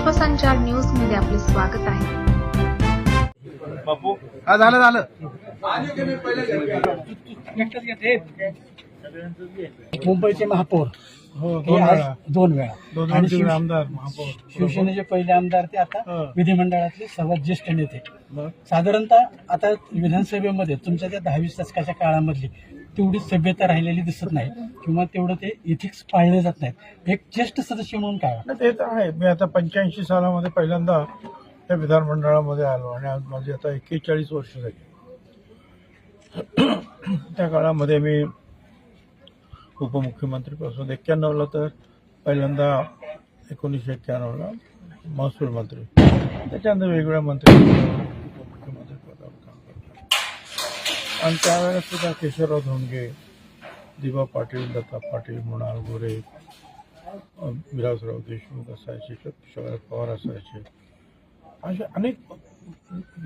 विश्वसंचार न्यूजमध्ये आपले स्वागत आहे. बापू. हा झालं झालं. मुंबईचे महापौर. हो दोन वेळा. आणि आमदार महापौर. शिवसेनेचे पहिले आमदार ते आता हा. विधिमंडळातले सर्वात ज्येष्ठ नेते. बरं. साधारणतः आता विधानसभेमध्ये तुमच्या त्या दहावीस दशकाच्या काळामधली? तेवढी सभ्यता राहिलेली दिसत नाही किंवा तेवढं ते इथिक्स पाळले जात नाहीत. एक ज्येष्ठ सदस्य म्हणून काय ते तर आहे. मी आता पंच्याऐंशी सालामध्ये पहिल्यांदा त्या विधानमंडळामध्ये आलो आणि आज माझी आता एक्केचाळीस वर्ष झाली. त्या काळामध्ये मी उपमुख्यमंत्रीपासून एक्क्याण्णवला तर पहिल्यांदा एकोणीसशे एक्क्याण्णवला महसूल मंत्री. त्याच्यानंतर वेगवेगळ्या मंत्री उपमुख्यमंत्री पदावर काम करतो आणि त्यावेळेला सुद्धा केशवराव धोंडगे दिबा पाटील दत्ता पाटील मृणाल गोरे विलासराव देशमुख असायचे शरद पवार असायचे. असे अनेक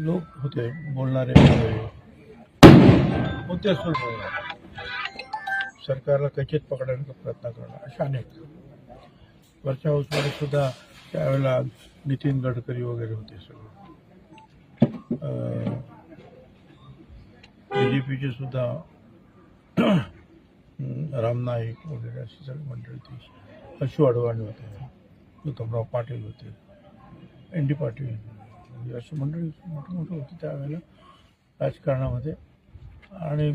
लोक होते बोलणारे होते. बोलणारे सरकारला कचित पकडण्याचा प्रयत्न करणं असे अनेक. वरच्या हाऊसमध्ये सुद्धा त्यावेळेला नितीन गडकरी वगैरे होते सगळे. बी जे पीचे सुद्धा राम नाईक वगैरे अशी सगळी मंडळी ती अशू अडवाणी होते. उत्तमराव पाटील होते. एन डी पाटील अशी मंडळी मोठी मोठी होती त्यावेळेला राजकारणामध्ये. आणि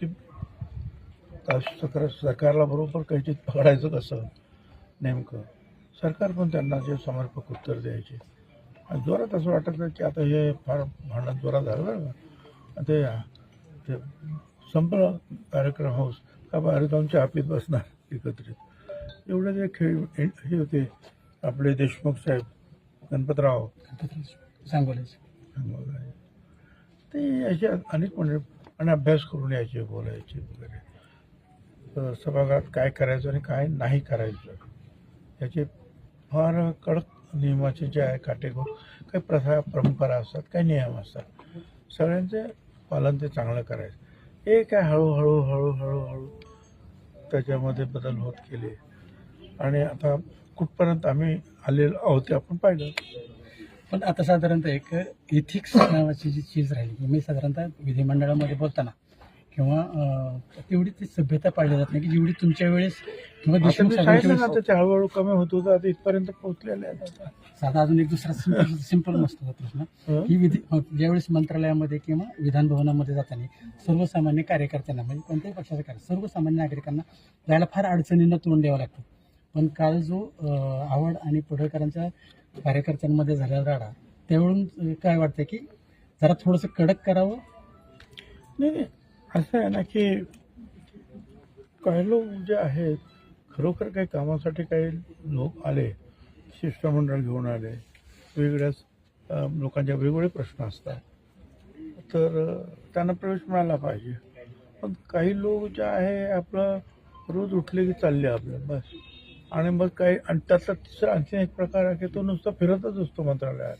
ते सरकार सरकारला बरोबर कैचित पकडायचं कसं? नेमकं. सरकार पण त्यांना जे समर्पक उत्तर द्यायचे. आणि जोरात असं वाटत की आता हे फार भांडण जोरात झालं बरं का? ते संपलं कार्यक्रम हाऊस का बाहेर जाऊन पीत बसणार एकत्रित. एवढे जे खेळ हे होते आपले देशमुख साहेब गणपतराव. सांगोल्याचे वगैरे ते असे अनेक म्हणजे आणि अभ्यास करून यायचे बोलायचे वगैरे. सभागृहात काय करायचं आणि काय नाही करायचं याचे फार कडक नियमाचे जे आहे काटेकोर काही प्रथा परंपरा असतात काही नियम असतात. सगळ्यांचे पालन ते चांगलं करायचं. हे काय हळूहळू हळूहळू हळू त्याच्यामध्ये बदल होत गेले. आणि आता कुठपर्यंत आम्ही आलेलो आहोत ते आपण पाहिलं. पण आता साधारणतः एक इथिक्स नावाची जी चीज राहिली मी साधारणतः विधिमंडळामध्ये बोलताना किंवा तेवढी ती सभ्यता पाळली जात नाही की जेवढी तुमच्या वेळेस किंवा देशमुख साहेबांच्या वेळेस हळूहळू कमी होत होतं आता इथपर्यंत पोहोचलेले साधा अजून एक दुसरा सिंपल सिंपल मस्त प्रश्न. हं? की विधी ज्यावेळेस मंत्रालयामध्ये किंवा विधान भवनामध्ये जाताना सर्वसामान्य कार्यकर्त्यांना म्हणजे कोणत्याही पक्षाचे कार्य सर्वसामान्य नागरिकांना जायला फार अडचणींना तोंड द्यावं लागतं. पण काल जो आवड आणि पडळकरांच्या कार्यकर्त्यांमध्ये झालेला राडा त्यावेळून काय वाटतं की जरा थोडंसं कडक करावं? नाही नाही. असं आहे ना की काही लोक जे आहेत खरोखर काही कामासाठी काही लोक आले शिष्टमंडळ घेऊन आले वेगळ्याच लोकांच्या वेगवेगळे प्रश्न असतात. तर त्यांना प्रवेश मिळाला पाहिजे. पण काही लोक जे आहे आपलं रोज उठले की चालले आपलं बस. आणि मग काही आणि त्यातला तिसरा आणखी एक प्रकार आहे की तो नुसता फिरतच असतो मंत्रालयात.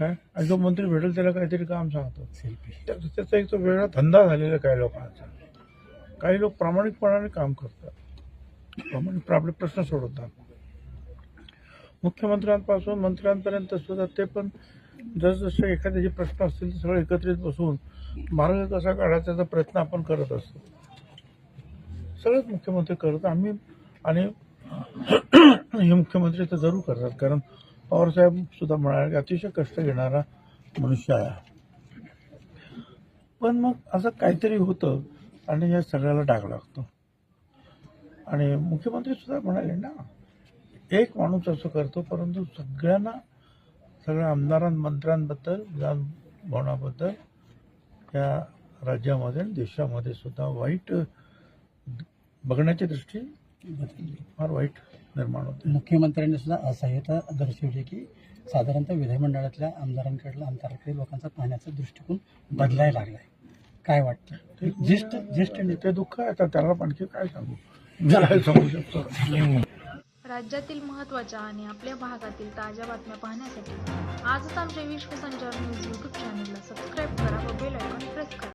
आणि जो मंत्री भेटेल त्याला काहीतरी काम सांगतो. सेल्फी त्या- त्याचा एक तो वेगळा धंदा झालेला काही लोकांचा. काही लोक प्रामाणिकपणाने काम करतात. प्रामाणिक आपले प्रश्न सोडवतात. मुख्यमंत्र्यांपासून मंत्र्यांपर्यंत सुद्धा ते पण जसजसे एखाद्याचे प्रश्न असतील ते सगळे एकत्रित बसून मार्ग कसा काढायचा त्याचा प्रयत्न आपण करत असतो. सगळेच मुख्यमंत्री करत आम्ही आणि हे मुख्यमंत्री तर जरूर करतात. कारण पवारसाहेब सुद्धा म्हणाले की अतिशय कष्ट घेणारा मनुष्य आहे. पण मग असं काहीतरी होतं आणि या सगळ्याला डाग लागतो. आणि मुख्यमंत्री सुद्धा म्हणाले ना एक माणूस असं करतो परंतु सगळ्यांना सगळ्या आमदारां मंत्र्यांबद्दल विधान भवनाबद्दल या राज्यामध्ये आणि देशामध्ये सुद्धा वाईट बघण्याची दृष्टी फार वाईट निर्माण होते. मुख्यमंत्र्यांनी सुद्धा असहाय्यता दर्शवली की साधारणतः विधिमंडळातल्या आमदारांकडला आमदाराकडे लोकांचा पाहण्याचा दृष्टिकोन बदलायला लागलाय. काय वाटतं? ज्येष्ठ ज्येष्ठ नेते दुःख आहे. आता त्याला आणखी काय सांगू? सांगू शकतो? राज्यातील महत्त्वाच्या आणि आपल्या भागातील ताज्या बातम्या पाहण्यासाठी आजच आमच्या विश्वसंचार न्यूज यूट्यूब चॅनलला सबस्क्राईब करा व बेल आयकॉन प्रेस करा.